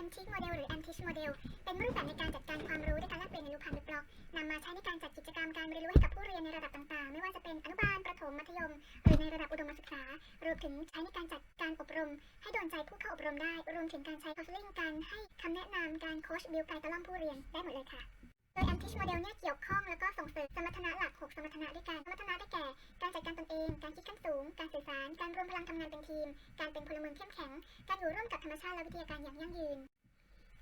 Antique Model หรือ Antish Model เป็นรูปแบบในการจัดการความรู้ด้วยการแลกเปลี่ยนในรูปพันธ์บล็อกนำมาใช้ในการจัดกิจกรรมการเรียนรู้ให้กับผู้เรียนในระดับต่างๆ ไม่ว่าจะเป็นอนุบาล ประถม มัธยม หรือในระดับอุดมศึกษารวมถึงใช้ในการจัดการอบรม ให้โดนใจผู้เข้าอบรมได้ รวมถึงการใช้ counseling การให้คำแนะนำการโค้ชบิวไกด์ตะล่อมผู้เรียนได้หมดเลยค่ะโดย Antish Model เนี่ยเกี่ยวข้องแล้วก็ส่งเสริมสมรรถนะหลัก 6 สมรรถนะด้วยกันสมรรถนะได้แก่ การจัดการตนเอง การคิดขั้นสูง ลังทำงานเป็นทีม การเป็นพลเมืองเข้มแข็ง การอยู่ร่วมกับธรรมชาติและวิทยาการอย่างยั่งยืน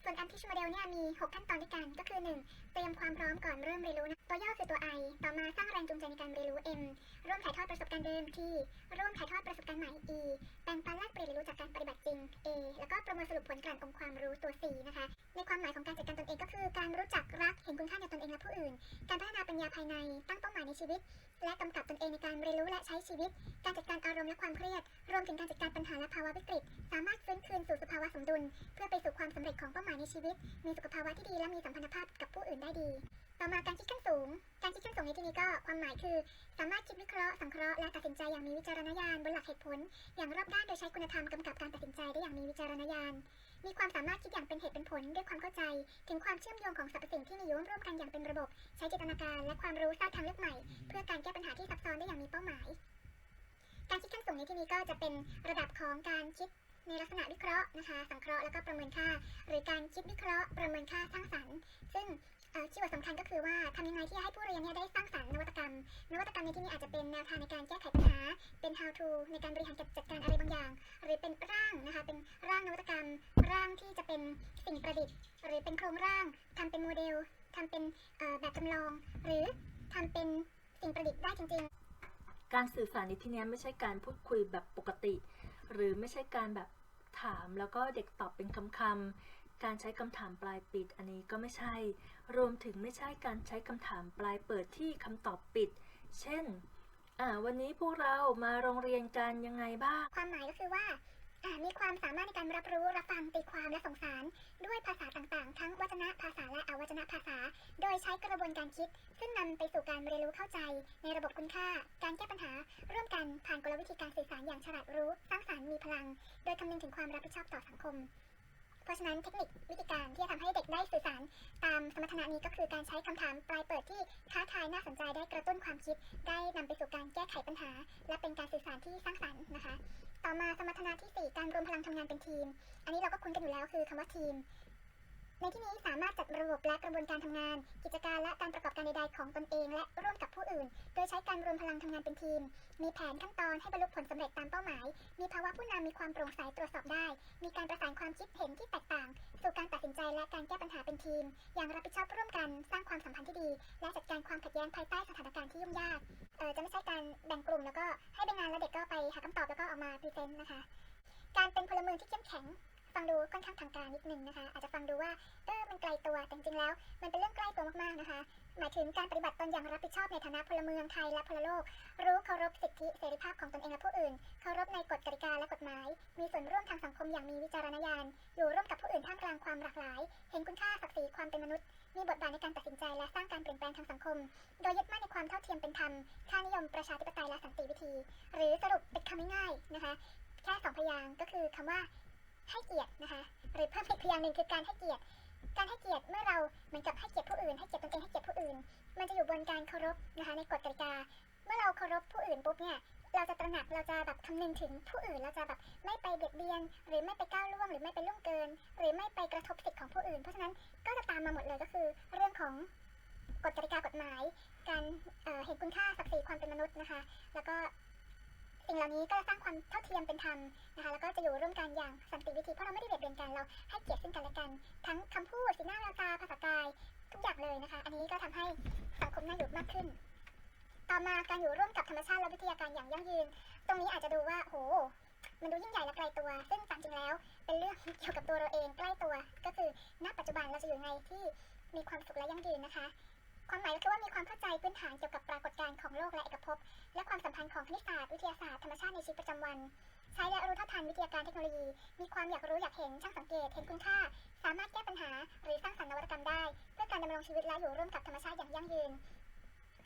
ส่วน Antish Model เนี่ยมี 6 ขั้นตอนด้วยกัน ก็คือ 1. เตรียมความพร้อมก่อนเริ่มเรียนรู้นะตัวย่อคือตัว I ต่อมาสร้างแรงจูงใจในการเรียนรู้ M ร่วมถ่ายทอดประสบการณ์เดิม T ร่วมถ่ายทอดประสบการณ์ใหม่ E แบ่งปันแลกเปลี่ยนเรียนรู้จากการปฏิบัติจริง A แล้วก็ประมวลสรุปผลการองค์ความรู้ตัว C นะคะ ในความหมายของการจัดการตนเองก็คือ การรู้จักรักเห็นคุณค่าในตนเองและผู้อื่น การพัฒนาปัญญาภายในตั้งเป้าหมายในชีวิตและกำกับตนเองในการเรียนรู้และใช้ชีวิต การจัดการอารมณ์และความเครียด รวมถึงการจัดการปัญหาและภาวะวิกฤต สามารถฟื้นคืนสู่สภาวะสมดุล เพื่อไปสู่ความสำเร็จของเป้าหมายในชีวิต มีสุขภาวะที่ดีและมีสัมพันธภาพกับผู้อื่นได้ดี ต่อมาการคิดขั้นสูง การคิดขั้นสูงในที่นี้ก็ความหมายคือ สามารถคิดวิเคราะห์สังเคราะห์และตัดสินใจอย่างมีวิจารณญาณบนหลักเหตุผล อย่างรอบด้านโดยใช้คุณธรรมกำกับการตัดสินใจได้อย่างมีวิจารณญาณ มีความสามารถคิดอย่างเป็นเหตุเป็นผลด้วยความเข้าใจ ถึงความเชื่อมโยงของสรรพสิ่งที่มีอยู่ร่วมกันอย่างเป็นระบบ ใช้จินตนาการและความรู้สร้างทางเลือกใหม่ เพื่อการแก้ปัญหาที่ซับซ้อนได้อย่างมีเป้าหมาย การคิดขั้นสูงในที่นี้ก็จะเป็นระดับของการคิดในลักษณะวิเคราะห์นะคะ สังเคราะห์แล้วก็ประเมินค่า หรือการคิดวิเคราะห์ ประเมินค่าสร้างสรรค์ ซึ่ง คีย์เวิร์ดสำคัญก็คือว่าทำยังไงที่จะให้ผู้เรียนเนี่ยได้สร้างสรรค์นวัตกรรม นวัตกรรมในที่นี้อาจจะเป็นแนวทางในการแก้ไขปัญหา เป็น how to ในการบริหารจัดการอะไรบางอย่าง หรือเป็นร่างนะคะ เป็นร่างนวัตกรรม ร่างที่จะเป็นสิ่งประดิษฐ์ หรือเป็นโครงร่างทำเป็นโมเดลทำเป็นแบบจำลอง หรือทำเป็นสิ่งประดิษฐ์ได้จริง ๆ การสื่อสารในที่นี้ไม่ใช่การพูดคุยแบบปกติ หรือไม่ใช่การแบบถามแล้วก็เด็กตอบเป็นคำๆการใช้คำถามปลายปิดอันนี้ก็ไม่ใช่ รวมถึงไม่ใช่การใช้คำถามปลายเปิดที่คำตอบปิด เช่น อ่า วันนี้พวกเรามาโรงเรียนกันยังไงบ้าง ความหมายก็คือว่าอ่ามีความสามารถในการรับรู้ รับฟัง ตีความ และส่งสาร ด้วยภาษาต่างๆ ทั้งวัจนะภาษาและอวัจนะภาษา โดยใช้กระบวนการคิด ซึ่งนำไปสู่การเรียนรู้เข้าใจ ในระบบคุณค่า การแก้ปัญหา ร่วมกันผ่านกลวิธีการสื่อสารอย่างฉลาดรู้ สร้างสรรค์มีพลัง โดยคำนึงถึงความรับผิดชอบต่อสังคม เพราะฉะนั้นเทคนิควิธีการที่จะทำให้เด็กได้สื่อสารตามสมรรถนะนี้ก็คือการใช้คำถามปลายเปิดที่ท้าทายน่าสนใจได้กระตุ้นความคิด ได้นำไปสู่การแก้ไขปัญหา และเป็นการสื่อสารที่สร้างสรรค์นะคะ ต่อมาสมรรถนะที่ 4 การรวมพลังทำงานเป็นทีม อันนี้เราก็คุ้นกันอยู่แล้วคือคำว่าทีม ในที่นี้สามารถจัดระบบและกระบวนการทำงาน กิจการและการประกอบการใดๆของตนเอง และร่วมกับผู้อื่น โดยใช้การรวมพลังทำงานเป็นทีม มีแผนขั้นตอนให้บรรลุผลสำเร็จตามเป้าหมาย มีภาวะผู้นำมีความโปร่งใสตรวจสอบได้ มีการประสานความคิดเห็นที่แตกต่าง สู่การตัดสินใจและการแก้ปัญหาเป็นทีม อย่างรับผิดชอบร่วมกัน สร้างความสัมพันธ์ที่ดี และจัดการความขัดแย้งภายใต้สถานการณ์ที่ยุ่งยากเออจะไม่ใช่การแบ่งกลุ่มแล้วก็ให้ไปงานแล้วเด็กก็ไปหาคำตอบแล้วก็ออกมาพรีเซนต์นะคะ การเป็นพลเมืองที่เข้มแข็ง ฟังดูค่อนข้างทางการนิดนึงนะคะ อาจจะฟังดูว่าเออมันไกลตัวแต่จริงๆแล้ว มันเป็นเรื่องใกล้ตัวมากๆนะคะ หมายถึงการปฏิบัติตนอย่างรับผิดชอบในฐานะพลเมืองไทยและพลโลก รู้เคารพสิทธิเสรีภาพของตนเองและผู้อื่น เคารพในกฎกติกาและกฎหมาย มีส่วนร่วมทางสังคมอย่างมีวิจารณญาณ อยู่ร่วมกับผู้อื่นท่ามกลางความหลากหลาย เห็นคุณค่าศักดิ์ศรีความเป็นมนุษย์ มีบทบาทในการตัดสินใจและสร้างการเปลี่ยนแปลงทางสังคม โดยยึดมั่นในความเท่าเทียมเป็นธรรม ค่านิยมประชาธิปไตยและสันติวิธี หรือสรุปเป็นคำง่ายๆนะคะ แค่สองพยางก็คือคำว่า ให้เกียรตินะคะ หรือเพิ่มอีกพยางหนึ่งคือการให้เกียรติ การให้เกียรติเมื่อเราเหมือนกับให้เกียรติผู้อื่น ให้เกียรติตนเองให้เกียรติผู้อื่น มันจะอยู่บนการเคารพนะคะในกฎกติกา เมื่อเราเคารพผู้อื่นปุ๊บเนี่ยเราจะตระหนักเราจะแบบคำนึงถึงผู้อื่นเราจะแบบไม่ไปเบียดเบียน หรือไม่ไปก้าวล่วงหรือไม่ไปล่วงเกิน หรือไม่ไปกระทบสิทธิของผู้อื่น เพราะฉะนั้นก็จะตามมาหมดเลยก็คือ เรื่องของกฎกติกากฎหมาย การเเห็นคุณค่าศักดิ์ศรีความเป็นมนุษย์นะคะ แล้วก็ สิ่งเหล่านี้ก็จะสร้างความเท่าเทียมเป็นธรรมนะคะแล้วก็จะอยู่ร่วมกันอย่างสันติวิธีเพราะเราไม่ได้เบียดเบียนกันเราให้เกียรติซึ่งกันและกัน ทั้งคำพูดสีหน้าแววตาภาษากายทุกอย่างเลยนะคะ อันนี้ก็ทำให้สังคมน่าอยู่มากขึ้น ต่อมาการอยู่ร่วมกับธรรมชาติและวิทยาการอย่างยั่งยืน ตรงนี้อาจจะดูว่าโหมันดูยิ่งใหญ่และไกลตัว ซึ่งตามจริงแล้ว เป็นเรื่องเกี่ยวกับตัวเราเองใกล้ตัว ก็คือณปัจจุบันเราจะอยู่ในที่มีความสุขและยั่งยืนนะคะ ความหมายก็คือว่ามีความเข้าใจพื้นฐานเกี่ยวกับ โลกและเอกภพ และความสัมพันธ์ของคณิตศาสตร์วิทยาศาสตร์ธรรมชาติในชีวิตประจำวัน ใช้และรู้เท่าทันวิทยาการเทคโนโลยี มีความอยากรู้อยากเห็นช่างสังเกตเห็นคุณค่า สามารถแก้ปัญหา หรือสร้างสรรค์นวัตกรรมได้ เพื่อการดำรงชีวิตและอยู่ร่วมกับธรรมชาติอย่างยั่งยืน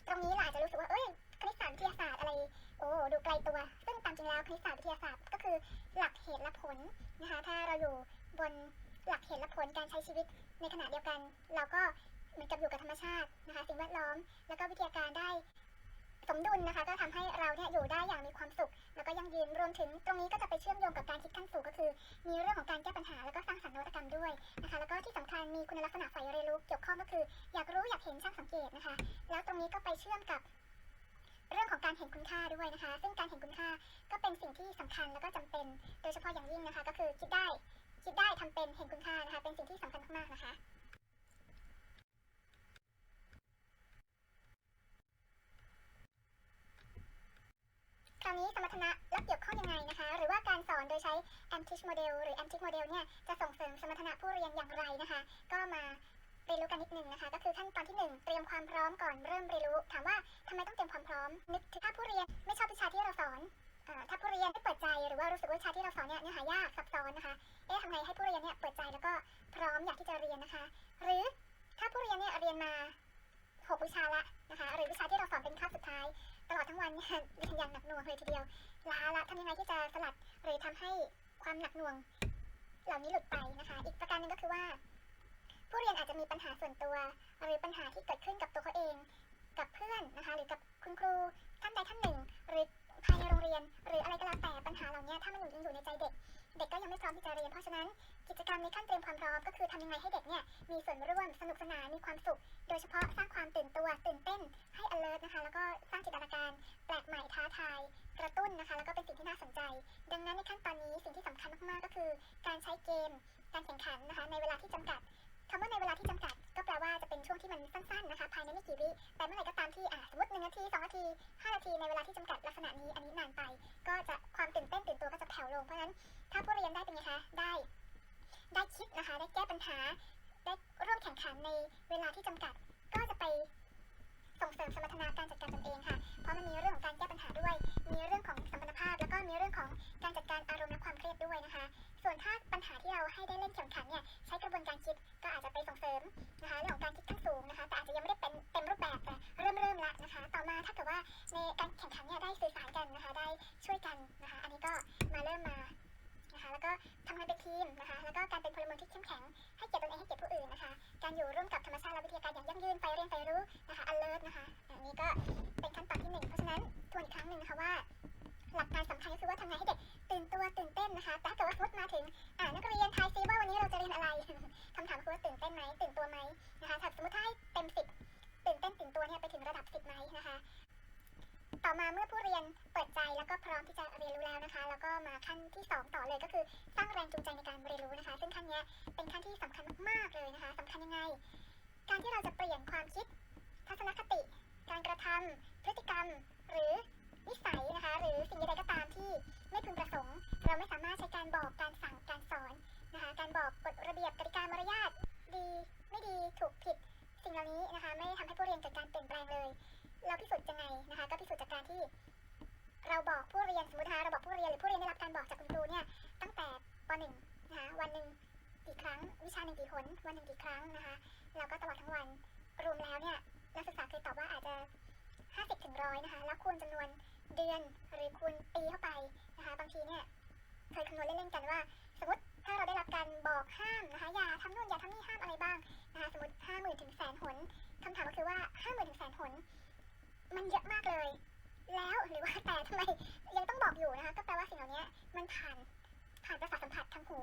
ตรงนี้เราอาจจะรู้สึกว่าเอ้ยคณิตศาสตร์วิทยาศาสตร์อะไรโอ้ดูไกลตัว ซึ่งตามจริงแล้วคณิตศาสตร์วิทยาศาสตร์ก็คือหลักเหตุและผลนะคะถ้าเราอยู่บนหลักเหเหตุและผลการใช้ชีวิตในขณะเดียวกัน เราก็เหมือนกับอยู่กับธรรมชาตินะคะสิ่งแวดล้อม แล้วก็วิทยาการได้ สมดุลนะคะ ก็ทำให้เราเนี่ยอยู่ได้อย่างมีความสุข แล้วก็ยั่งยืนรวมถึงตรงนี้ก็จะไปเชื่อมโยงกับการคิดขั้นสูงก็คือ มีเรื่องของการแก้ปัญหาแล้วก็สร้างสรรค์นวัตกรรมด้วยนะคะ แล้วก็ที่สำคัญมีคุณลักษณะฝ่ายเรียนรู้เกี่ยวข้องก็คือ อยากรู้อยากเห็นช่างสังเกตนะคะ แล้วตรงนี้ก็ไปเชื่อมกับเรื่องของการเห็นคุณค่าด้วยนะคะ ซึ่งการเห็นคุณค่าก็เป็นสิ่งที่สำคัญแล้วก็จำเป็น โดยเฉพาะอย่างยิ่งนะคะ ก็คือคิดได้ คิดได้ทำเป็นเห็นคุณค่านะคะ เป็นสิ่งที่สำคัญมากๆนะคะาวนี้สมรรถนะและเกี่ยวข้องยังไงนะคะ หรือว่าการสอนโดยใช้ Amtich Model หรือ Amtich Model เนี่ยจะส่งเสริมสมรรถนะผู้เรียนอย่างไรนะคะ ก็มาเรียนรู้กันนิดนึงนะคะ ก็คือขั้นตอนที่หนึ่งเตรียมความพร้อมก่อนเริ่มเรียนรู้ ถามว่าทำไมต้องเตรียมความพร้อมนึกถึงถ้าผู้เรียนไม่ชอบวิชาที่เราสอนอถ้าผู้เรียนไม่เปิดใจหรือว่ารู้สึกว่าวิชาที่เราสอนเนี่ยเนื้อหายากซับซ้อนนะคะ เอ๊ะทำไงให้ผู้เรียนเนี่ยเปิดใจแล้วก็พร้อมอยากที่จะเรียนนะคะ หรือถ้าผู้เรียนเนี่ยเรียนมาหกวิชาละนะคะหรือวิชาที่เราสอนเป็นคาบสุดท้าย ตลอดทั้งวันเนี่ยเรียนอย่างหนักหน่วงเลยทีเดียวล้าละทำยังไงที่จะสลัดหรือทำให้ความหนักหน่วง เหล่านี้หลุดไปนะคะ อีกประการหนึ่งก็คือว่า ผู้เรียนอาจจะมีปัญหาส่วนตัว หรือปัญหาที่เกิดขึ้นกับตัวเขาเอง กับเพื่อนนะคะ หรือกับคุณครูท่านใดท่านหนึ่ง หรือภายในโรงเรียน หรืออะไรก็แล้วแต่ปัญหาเหล่านี้ถ้ามันยังอยู่ในใจเด็ก เด็กก็ยังไม่พร้อมที่จะเรียน เพราะฉะนั้นกิจกรรมในขั้นเตรียมความพร้อมก็คือทำยังไงให้เด็กเนี่ยมีส่วนร่วมสนุกสนานมีความสุข โดยเฉพาะสร้างความตื่นตัว ตื่นเต้นให้ alert นะคะ แล้วก็สร้างจินตนาการแปลกใหม่ท้าทาย กระตุ้นนะคะ แล้วก็เป็นสิ่งที่น่าสนใจ ดังนั้นในขั้นตอนนี้สิ่งที่สำคัญมากๆก็คือ การใช้เกม การแข่งขันนะคะในเวลาที่จำกัดคำว่าในเวลาที่จำกัด ก็แปลว่าจะเป็นช่วงที่มันสั้นๆนะคะ ภายในไม่กี่วิแต่เมื่อไหร่ก็ตามที่อะสมมติหนึ่งนาทีสองนาทีห้านาทีในเวลาที่จำกัดลักษณะนี้อันนี้นานไป ก็จะความตื่นเต้นตื่นตัวก็จะแผ่วลง เพราะฉะนั้นถ้าผู้เรียนได้เป็นไงคะได้ ได้คิดนะคะ ได้แก้ปัญหา ได้ร่วมแข่งขันในเวลาที่จำกัด ก็จะไปส่งเสริมสมรรถนะการ อยู่ร่วมกับธรรมชาติและวิทยาการอย่างยั่งยืนไปเรียนไปรู้นะคะ alert นะคะอันนี้ก็เป็นขั้นตอนที่หนึ่งเพราะฉะนั้นทวนอีกครั้งหนึ่งนะคะว่า หลักการสำคัญก็คือว่าทำไงให้เด็กตื่นตัวตื่นเต้นนะคะแต่ถ้าเกิดว่าสมมติมาถึงอ่านักเรียนทายซิว่าวันนี้เราจะเรียนอะไรคำถามคือว่าตื่นเต้นไหมตื่นตัวไหมนะคะถ้าสมมติถ้าให้เต็มสิบตื่นเต้นตื่นตัวเนี่ยไปถึงระดับสิบไหมนะคะ ต่อมาเมื่อผู้เรียนเปิดใจแล้วก็พร้อมที่จะเรียนรู้แล้วนะคะ แล้วก็มาขั้นที่สองต่อเลยก็คือสร้างแรงจูงใจในการเรียนรู้นะคะ ซึ่งขั้นเนี้ยเป็นขั้นที่สำคัญมากๆเลยนะคะสำคัญยังไง การที่เราจะเปลี่ยนความคิด ทัศนคติ การกระทำพฤติกรรม หรือนิสัยนะคะ หรือสิ่งใดก็ตามที่ไม่พึงประสงค์ เราไม่สามารถใช้การบอกการสั่งการสอนนะคะ การบอกกฎระเบียบกติกามารยาทดีไม่ดีถูกผิด สิ่งเหล่านี้นะคะ ไม่ทำให้ผู้เรียนเกิดการเปลี่ยนแปลงเลย เราพิสูจน์ยังไงนะคะ ก็พิสูจน์จากการที่ เราบอกผู้เรียนสมมตินะคะเราบอกผู้เรียนหรือผู้เรียนได้รับการบอกจากคุณครูเนี่ยตั้งแต่ป .1 นะคะวันหนึ่งกี่ครั้ง วิชาหนึ่งกี่หนวันหนึ่งกี่ครั้งนะคะแล้วก็ตลอดทั้งวันรวมแล้วเนี่ยนักศึกษาเคยตอบว่าอาจจะ50ถึงร้อยนะคะแล้วคูณจำนวนเดือนหรือคูณปีเข้าไปนะคะบางทีเนี่ยเคยคำนวณเล่นๆกันว่า สมมติถ้าเราได้รับการบอกห้ามนะคะอย่าทำนู่นอย่าทำนี่ห้ามอะไรบ้างนะคะสมมติห้าหมื่นถึงแสนหนคำถามก็คือว่าห้าหมื่นถึงแสนหนมันเยอะมากเลย แล้วหรือว่าแต่ทำไมยังต้องบอกอยู่นะคะก็แปลว่าสิ่งเหล่านี้มันผ่านผ่านประสาทสัมผัสทางหู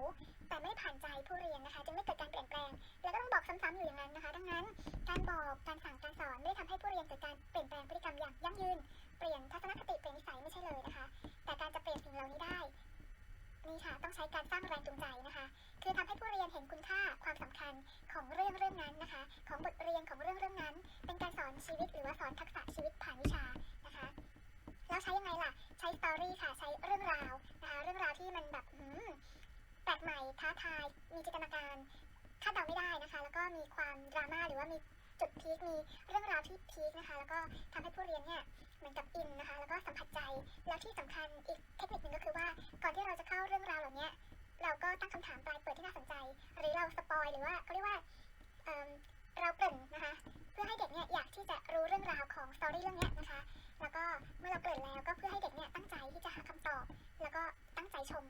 แต่ไม่ผ่านใจผู้เรียนนะคะจึงไม่เกิดการเปลี่ยนแปลง แล้วก็ต้องบอกซ้ำๆอยู่อย่างนั้นนะคะ ดังนั้น การบอกการสั่งการสอนไม่ได้ทำให้ผู้เรียนเกิดการเปลี่ยนแปลงพฤติกรรมอย่างยั่งยืน เปลี่ยนทัศนคติเปลี่ยนนิสัยไม่ใช่เลยนะคะ แต่การจะเปลี่ยนสิ่งเหล่านี้ได้นี่ค่ะต้องใช้การสร้างแรงจูงใจนะคะ คือทำให้ผู้เรียนเห็นคุณค่าความสำคัญของเรื่องเรื่องนั้นนะคะ ของบทเรียนของเรื่องเรื่องนั้น เป็นการสอนชีวิตหรือว่าสอนทักษะชีวิตผ่านวิชา แล้วใช้ยังไงล่ะ ใช้สตอรี่ค่ะ ใช้เรื่องราวนะคะเรื่องราวที่มันแบบแปลกใหม่ท้าทาย มีจินตนาการคาดเดาไม่ได้นะคะ แล้วก็มีความดราม่าหรือว่ามีจุดพีค มีเรื่องราวที่พีคนะคะ แล้วก็ทำให้ผู้เรียนเนี่ยเหมือนกับอินนะคะ แล้วก็สัมผัสใจ แล้วที่สำคัญอีกเทคนิคหนึ่งก็คือว่า ก่อนที่เราจะเข้าเรื่องราวเหล่านี้เราก็ตั้งคำถามปลายเปิดที่น่าสนใจ หรือเราสปอยหรือว่าเขาเรียกว่าเเราเกริ่นนะคะ เพื่อให้เด็กเนี่ยอยากที่จะรู้เรื่องราวของสตอรี่เรื่องนี้นะคะ แล้วก็เมื่อเราเกริ่นแล้วก็เพื่อให้เด็กเนี่ยตั้งใจที่จะหาคำตอบ แล้วก็ตั้งใจชม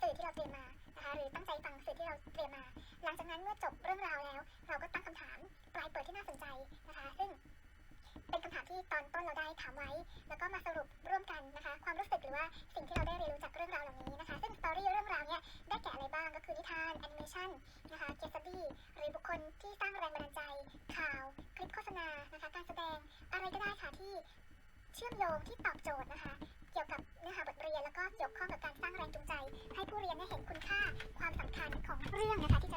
สื่อที่เราเตรียมมานะคะหรือตั้งใจฟังสื่อที่เราเตรียมมา หลังจากนั้นเมื่อจบเรื่องราวแล้ว เราก็ตั้งคำถามปลายเปิดที่น่าสนใจนะคะ ซึ่งเป็นคำถามที่ตอนต้นเราได้ถามไว้ แล้วก็มาสรุปร่วมกันนะคะ ความรู้สึกหรือว่าสิ่งที่เราได้เรียนรู้จากเรื่องราวเหล่านี้นะคะ ซึ่งสตอรี่เรื่องราวเนี้ยได้แก่อะไรบ้างก็คือนิทานแอนิเมชันนะคะเกสตี้หรือบุคคลที่สร้างแรงบันดาลใจ ข่าว คลิปโฆษณานะคะ การแสดงอะไรก็ได้ค่ะที่ เชื่อมโยงที่ตอบโจทย์นะคะ เกี่ยวกับเนื้อหาบทเรียนแล้วก็เกี่ยวข้องกับการสร้างแรงจูงใจ ให้ผู้เรียนได้เห็นคุณค่าความสำคัญของเรื่องนะคะที่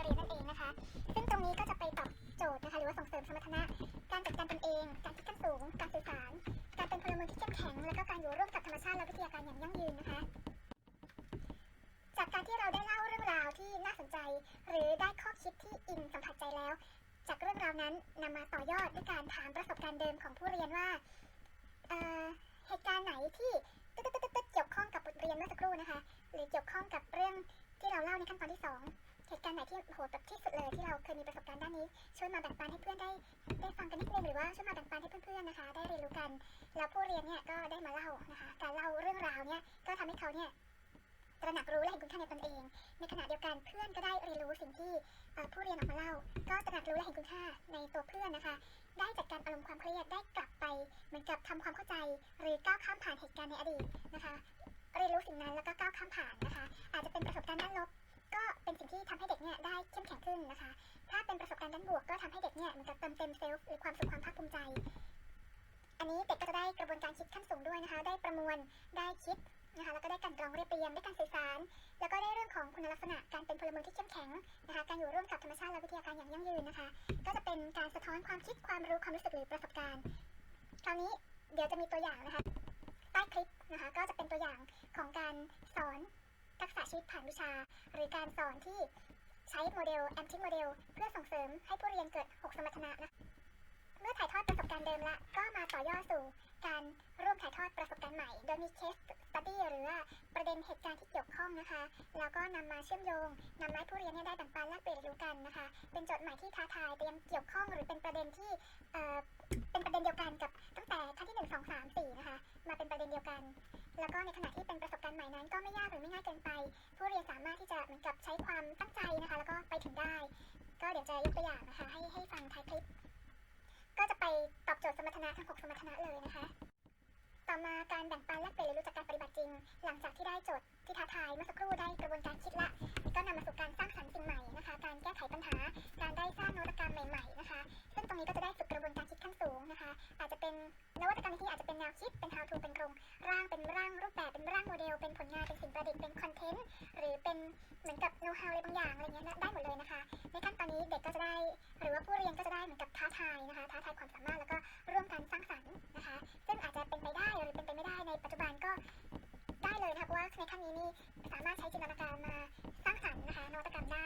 นเมื่อสักคะคะ หรือเกี่ยวข้องกับเรื่องที่เราเล่าในขั้นตอนที่สองเหตุการณ์ไหนที่โหดแบบที่สุดเลยที่เราเคยมีประสบการณ์ด้านนี้ ช่วยมาแบ่งปันให้เพื่อนได้ได้ฟังกันนิดนึงหรือว่าช่วยมาแบ่งปันให้เพื่อนๆนะคะ ได้เรียนรู้กัน แล้วผู้เรียนเนี่ยก็ได้มาเล่านะคะ การเล่าเรื่องราวเนี่ยก็ทำให้เขาเนี่ยตระหนักรู้และเห็นคุณค่าในตนเอง ในขณะเดียวกันเพื่อนก็ได้เรียนรู้สิ่งที่ผู้เรียนออกมาเล่า ก็ตระหนักรู้และเห็นคุณค่าในตัวเพื่อนนะคะ ได้จัดการอารมณ์ความเครียดได้กลับไป เหมือนกับทำความเข้าใจ หรือก้าวข้ามผ่านเหตุการณ์ในอดีตนะคะ เรียนรู้สิ่งนั้นแล้วก็ก้าวข้ามผ่านนะคะ อาจจะเป็นประสบการณ์ด้านลบ ก็เป็นสิ่งที่ทำให้เด็กเนี่ยได้เข้มแข็งขึ้นนะคะ ถ้าเป็นประสบการณ์ด้านบวกก็ทำให้เด็กเนี่ยเหมือนกับเติมเต็มเซลฟ์หรือความสุขความภาคภูมิใจ อันนี้เด็กก็จะได้กระบวนการคิดขั้นสูงด้วยนะคะ ได้ประมวล ได้คิดนะคะ แล้วก็ได้การกรองเรียบเรียงได้การสื่อสาร แล้วก็ได้เรื่องของคุณลักษณะการเป็นพลเมืองที่เข้มแข็งนะคะ การอยู่ร่วมกับธรรมชาติและวิทยาการอย่างยั่งยืนนะคะ ก็จะเป็นการสะท้อนความคิดความรู้ความรู้สึกหรือประสบการณ์ คราวนี้เดี๋ยวจะมีตัวอย่างนะคะใต้คลิป นะคะก็จะเป็นตัวอย่างของการสอนทักษะชีวิตผ่านวิชา หรือการสอนที่ใช้โมเดลแอมทิโมเดลเพื่อส่งเสริมให้ผู้เรียนเกิด 6 สมรรถนะนะเมื่อถ่ายทอดประสบการณ์เดิมละ ก็มาต่อยอดสู่การร่วมถ่ายทอดประสบการณ์ใหม่ โดยมีเคสสตัดดี้หรือว่า ประเด็นเหตุการณ์ที่เกี่ยวข้องนะคะ แล้วก็นำมาเชื่อมโยงนำมาให้ผู้เรียนเนี่ยได้แบ่งปันแลกเปลี่ยนรู้กันนะคะ เป็นโจทย์ใหม่ที่ท้าทายแต่ยังเกี่ยวข้องหรือเป็นประเด็นที่เอ่อเป็นประเด็นเดียวกันกับตั้งแต่ขั้นที่หนึ่งสองสามสี่นะคะ มาเป็นประเด็นเดียวกัน แล้วก็ในขณะที่เป็นประสบการณ์ใหม่นั้น ก็ไม่ยากหรือไม่ง่ายเกินไป ผู้เรียนสามารถที่จะเหมือนกับใช้ความตั้งใจนะคะ แล้วก็ไปถึงได้ ก็เดี๋ยวจะยกตัวอย่างนะคะ ให้ให้ฟังท้ายคลิป ก็จะไปตอบโจทย์สมรรถนะทั้งหกสมรรถนะเลยนะคะ มาการแบ่งปันแลกเปลี่ยนเรียนรู้จากการปฏิบัติจริง หลังจากที่ได้โจทย์ ที่ท้าทายเมื่อสักครู่ได้กระบวนการคิดละก็นำมาสู่การสร้างสรรค์สิ่งใหม่นะคะ การแก้ไขปัญหา การได้สร้างนวัตกรรมใหม่ ๆ นะคะ ซึ่งตรงนี้ก็จะได้ฝึกกระบวนการคิดขั้นสูงนะคะ อาจจะเป็นนวัตกรรมที่อาจจะเป็นแนวคิด เป็น how to เป็นโครงร่าง เป็นร่างรูปแบบ เป็นร่างโมเดล เป็นผลงาน เป็นสิ่งประดิษฐ์ เป็นคอนเทนต์ หรือเป็นเหมือนกับ know how อะไรบางอย่างอะไรเงี้ยได้หมดเลยนะคะ ในขั้นตอนนี้เด็กก็จะได้ หรือว่าผู้เรียนก็จะได้เหมือนกับท้าทายนะคะ ท้าทายความสามารถแล้วก็ร่วมกันสร้างสรรค์นะคะ ซึ่งอาจจะเป็นไปได้หรือเป็นไปไม่ได้ในปัจจุบันก็ เลยนะคะเพราว่าในขั้นนี้นี่สามารถใช้จินตนาการมาสร้างสรรค์นะคะนวัตกรรมได้